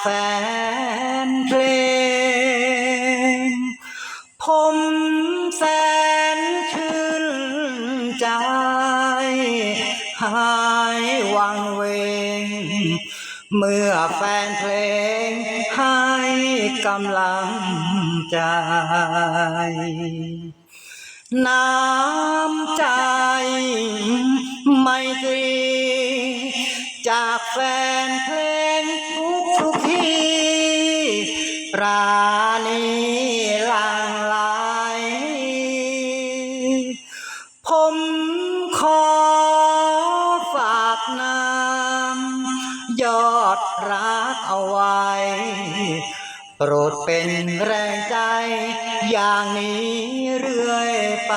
แฟนเพลง ผมแสนชื่นใจ หายวังเวง เมื่อแฟนเพลงให้กำลังใจ น้ำใจไมตรีจากแฟนเพลง หลางไหลผมขอฝากน้ำยอดรักเอาไว้ โปรดเป็นแรงใจ อย่างนี้เรื่อยไป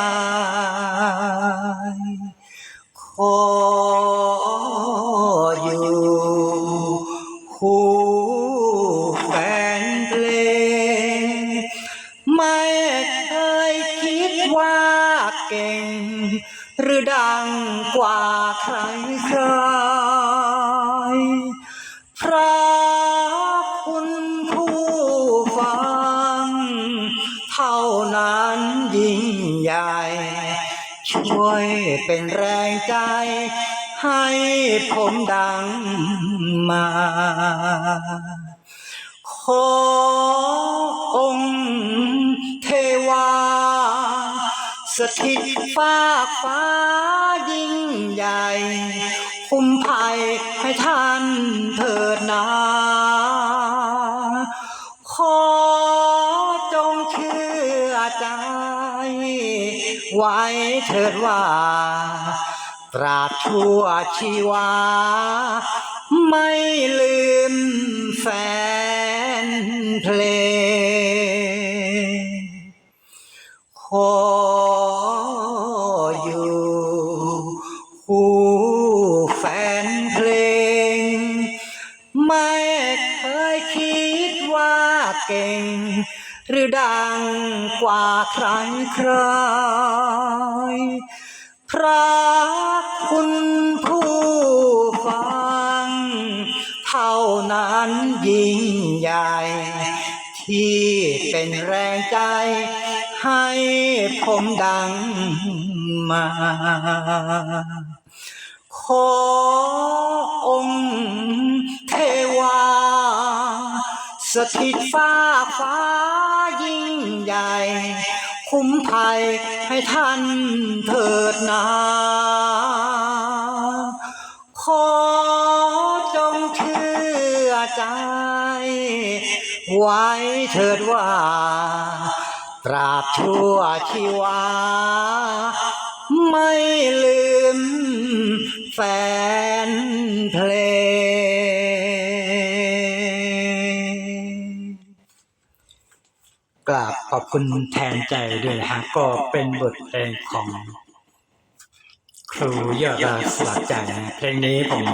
ขอ ว่าเก่ง หรือดังกว่าใครใครพระคุณผู้ฟัง เท่านั้นยิ่งใหญ่ ช่วยเป็นแรงใจให้ผมดังมาขอากฟ้ายิ่งใหญ่ คุ้มภัยให้ท่านเถิดนา ขอจงเชื่อใจ ไว้เถิดว่า ตราบชั่วชีวา ไม่ลืมแฟนเพลงขอ ดังกว่าใครใคร พระคุณผู้ฟัง เท่านั้นยิ่งใหญ่ ที่เป็นแรงใจ ให้ผมดังมา ขอองค์เทวาสถิตฟ้าฟ้า ยิ่งใหญ่ คุ้มภัยให้ท่านเถิดนา ขอจงเชื่อใจ ไว้เถิดว่าตราบชั่วชีวา ไม่ลืมแฟน กราบขอบคุณแทนใจด้วยนะฮะก็เป็นบทเพลงของครูยอดรักสลักใจนะเพลงนี้ผม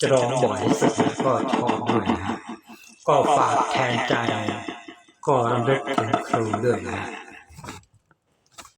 จะร้องบ่อยที่สุดก็ชอบด้วยนะฮะก็ฝากแทนใจ ก็รำลึกถึงครูด้วยนะฮะ